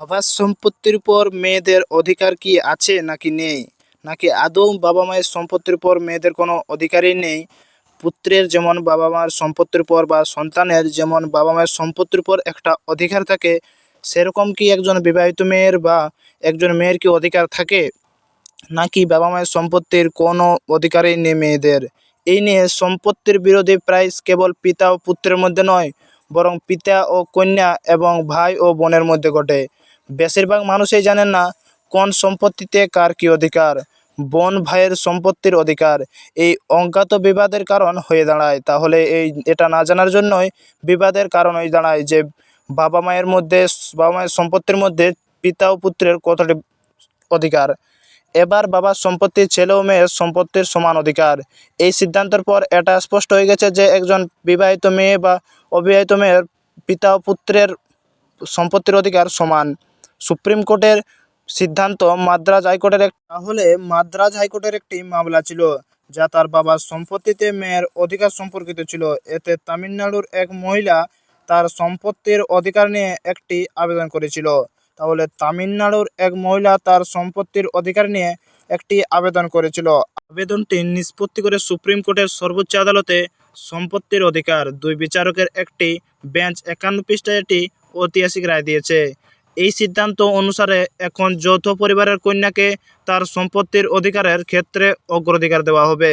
বাবার সম্পত্তির উপর মেয়েদের অধিকার কি আছে নাকি নেই? নাকি আদৌ বাবা মায়ের সম্পত্তির উপর মেয়েদের কোনো অধিকারই নেই? পুত্রের যেমন বাবা মার সম্পত্তির উপর বা সন্তানের যেমন বাবা মায়ের সম্পত্তির উপর একটা অধিকার থাকে, সেরকম কি একজন বিবাহিত মেয়ের বা একজন মেয়ের কি অধিকার থাকে? নাকি বাবা মায়ের সম্পত্তির কোনো অধিকারই নেই মেয়েদের? এই নিয়ে সম্পত্তির বিরোধী প্রায় কেবল পিতা ও পুত্রের মধ্যে নয়, বরং পিতা ও কন্যা এবং ভাই ও বোনের মধ্যে ঘটে। বেশিরভাগ মানুষই জানেন না কোন সম্পত্তিতে কার কী অধিকার, বোন ভাইয়ের সম্পত্তির অধিকার। এই অজ্ঞাত বিবাদের কারণ হয়ে দাঁড়ায়। তাহলে এই, এটা না জানার জন্যই বিবাদের কারণ হয়ে দাঁড়ায় যে বাবা মায়ের মধ্যে, বাবা মায়ের সম্পত্তির মধ্যে পিতা ও পুত্রের কতটি অধিকার। এবার বাবার সম্পত্তি ছেলে ও মেয়ের সম্পত্তির সমান অধিকার। এই সিদ্ধান্তের পর এটা স্পষ্ট হয়ে গেছে যে একজন বিবাহিত মেয়ে বা অবিবাহিত মেয়ের পিতা ও পুত্রের সম্পত্তির অধিকার সমান। সুপ্রিম কোর্টের সিদ্ধান্ত মাদ্রাজ হাইকোর্টের এক তাহলে মাদ্রাজ হাইকোর্টের একটি মামলা ছিল, যা তার বাবার সম্পত্তিতে মেয়ের অধিকার সম্পর্কিত ছিল। এতে তামিলনাড়ুর এক মহিলা তার সম্পত্তির অধিকার নিয়ে একটি আবেদন করেছিল। তাহলে তামিলনাড়ুর এক মহিলা তার সম্পত্তির অধিকার নিয়ে একটি আবেদন করেছিল। আবেদনটি নিষ্পত্তি করে সুপ্রিম কোর্টের সর্বোচ্চ আদালতে সম্পত্তির অধিকার, দুই বিচারকের একটি বেঞ্চ একান্ন পৃষ্ঠায় এটি ঐতিহাসিক রায় দিয়েছে। এই সিদ্ধান্ত অনুসারে এখন যৌথ পরিবারের কন্যাকে তার সম্পত্তির অধিকারের ক্ষেত্রে অগ্রাধিকার দেওয়া হবে।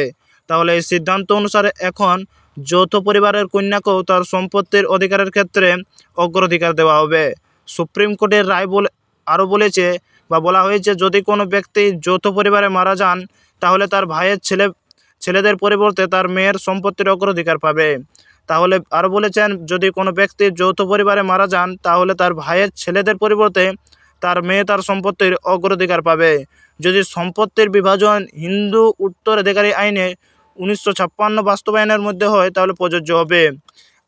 তাহলে এই সিদ্ধান্ত অনুসারে এখন যৌথ পরিবারের কন্যাকেও তার সম্পত্তির অধিকারের ক্ষেত্রে অগ্রাধিকার দেওয়া হবে। সুপ্রিম কোর্টের রায় বলে আরও বলেছে বা বলা হয়েছে, যদি কোনো ব্যক্তি যৌথ পরিবারে মারা যান, তাহলে তার ভাইয়ের ছেলে ছেলেদের পরিবর্তে তার মেয়ের সম্পত্তির অগ্রাধিকার পাবে। তাহলে আরও বলেছেন, যদি কোনো ব্যক্তি যৌথ পরিবারে মারা যান, তাহলে তার ভাইয়ের ছেলেদের পরিবর্তে তার মেয়ে তার সম্পত্তির অগ্রাধিকার পাবে। যদি সম্পত্তির বিভাজন হিন্দু উত্তরাধিকারী আইনে উনিশশো ছাপ্পান্ন বাস্তবায়নের মধ্যে হয়, তাহলে প্রযোজ্য হবে।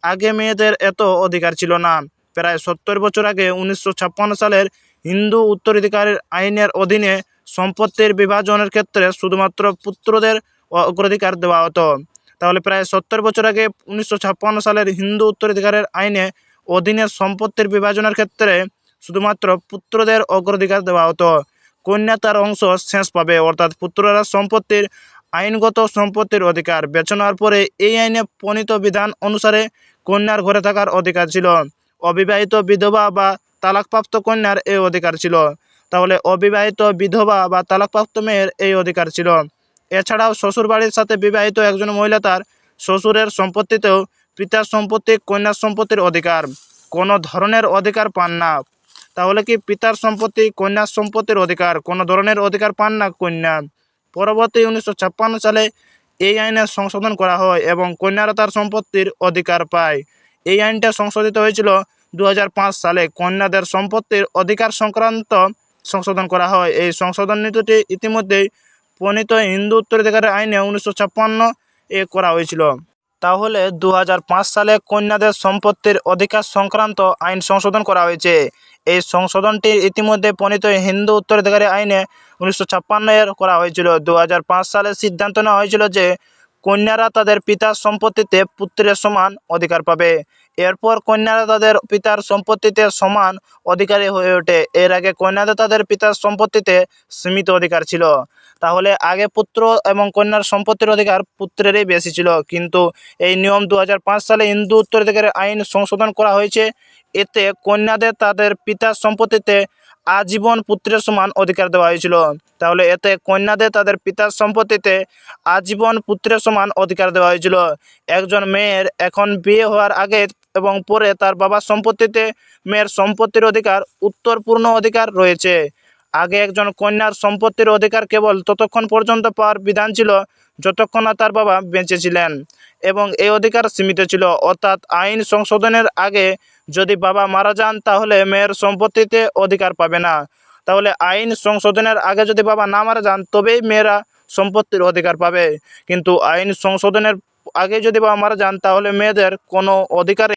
আগে মেয়েদের এত অধিকার ছিল না। প্রায় সত্তর বছর আগে উনিশশো ছাপ্পান্ন সালের হিন্দু উত্তরাধিকারের আইনের অধীনে সম্পত্তির বিভাজনের ক্ষেত্রে শুধুমাত্র পুত্রদের অগ্রাধিকার দেওয়া হতো। তাহলে প্রায় সত্তর বছর আগে উনিশশো ছাপ্পান্ন সালের হিন্দু উত্তরাধিকারের আইনে অধীনে সম্পত্তির বিভাজনের ক্ষেত্রে শুধুমাত্র পুত্রদের অগ্রাধিকার দেওয়া হতো। কন্যা তার অংশ শেষ পাবে, অর্থাৎ পুত্ররা সম্পত্তির আইনগত সম্পত্তির অধিকার। বেছে নেওয়ার পরে এই আইনে প্রণীত বিধান অনুসারে কন্যার ঘরে থাকার অধিকার ছিল। অবিবাহিত বিধবা বা তালাকপ্রাপ্ত কন্যার এই অধিকার ছিল। তাহলে অবিবাহিত বিধবা বা তালাকপ্রাপ্ত মেয়ের এই অধিকার ছিল। এছাড়াও শ্বশুরবাড়ির সাথে বিবাহিত একজন মহিলা তার শ্বশুরের সম্পত্তিতেও পিতার সম্পত্তি, কন্যার সম্পত্তির অধিকার। কোনো ধরনের অধিকার পান না। তাহলে কি পিতার সম্পত্তি, কন্যার সম্পত্তির অধিকার? কোনো ধরনের অধিকার পান না কন্যা। পরবর্তী উনিশশো ছাপ্পান্ন সালে এই আইনের সংশোধন করা হয় এবং কন্যারা তার সম্পত্তির অধিকার পায়। এই আইনটা সংশোধিত হয়েছিল দু হাজার পাঁচ সালে। কন্যাদের সম্পত্তির অধিকার সংক্রান্ত সংশোধন করা হয়। এই সংশোধন নীতিটি ইতিমধ্যেই প্রণীত হিন্দু উত্তরাধিকারের আইনে উনিশশো ছাপ্পান্ন এ করা হয়েছিল। তাহলে দু হাজার পাঁচ সালে কন্যাদের সম্পত্তির অধিকার সংক্রান্ত আইন সংশোধন করা হয়েছে। এই সংশোধনটি ইতিমধ্যে প্রণীত হিন্দু উত্তরাধিকারী আইনে উনিশশো ছাপ্পান্ন এর করা হয়েছিল। দু হাজার পাঁচ সালে সিদ্ধান্ত নেওয়া হয়েছিল যে কন্যারা তাদের পিতার সম্পত্তিতে পুত্রের সমান অধিকার পাবে। এরপর কন্যারা তাদের পিতার সম্পত্তিতে সমান অধিকারী হয়ে ওঠে। এর আগে কন্যাদের তাদের পিতার সম্পত্তিতে সীমিত অধিকার ছিল। তাহলে আগে পুত্র এবং কন্যার সম্পত্তির অধিকার পুত্রেরই বেশি ছিল। কিন্তু এই নিয়ম দু হাজার পাঁচ সালে হিন্দু উত্তরাধিকারের আইন সংশোধন করা হয়েছে। এতে কন্যাদের তাদের পিতার সম্পত্তিতে আজীবন পুত্রের সমান অধিকার দেওয়া হয়েছিল। তাহলে এতে কন্যাদের তাদের পিতার সম্পত্তিতে আজীবন পুত্রের সমান অধিকার দেওয়া হয়েছিল। একজন মেয়ের এখন বিয়ে হওয়ার আগে এবং পরে তার বাবার সম্পত্তিতে মেয়ের সম্পত্তির অধিকার উত্তরপূর্ণ অধিকার রয়েছে। আগে একজন কন্যার সম্পত্তির অধিকার কেবল ততক্ষণ পর্যন্ত পাওয়ার বিধান ছিল যতক্ষণ না তার বাবা বেঁচে ছিলেন এবং এই অধিকার সীমিত ছিল। অর্থাৎ আইন সংশোধনের আগে যদি বাবা মারা যান, তাহলে মেয়ের সম্পত্তিতে অধিকার পাবে না। তাহলে আইন সংশোধনের আগে যদি বাবা না মারা যান, তবেই মেয়েরা সম্পত্তির অধিকার পাবে। কিন্তু আইন সংশোধনের আগে যদি বাবা মারা যান, তাহলে মেয়েদের কোনো অধিকার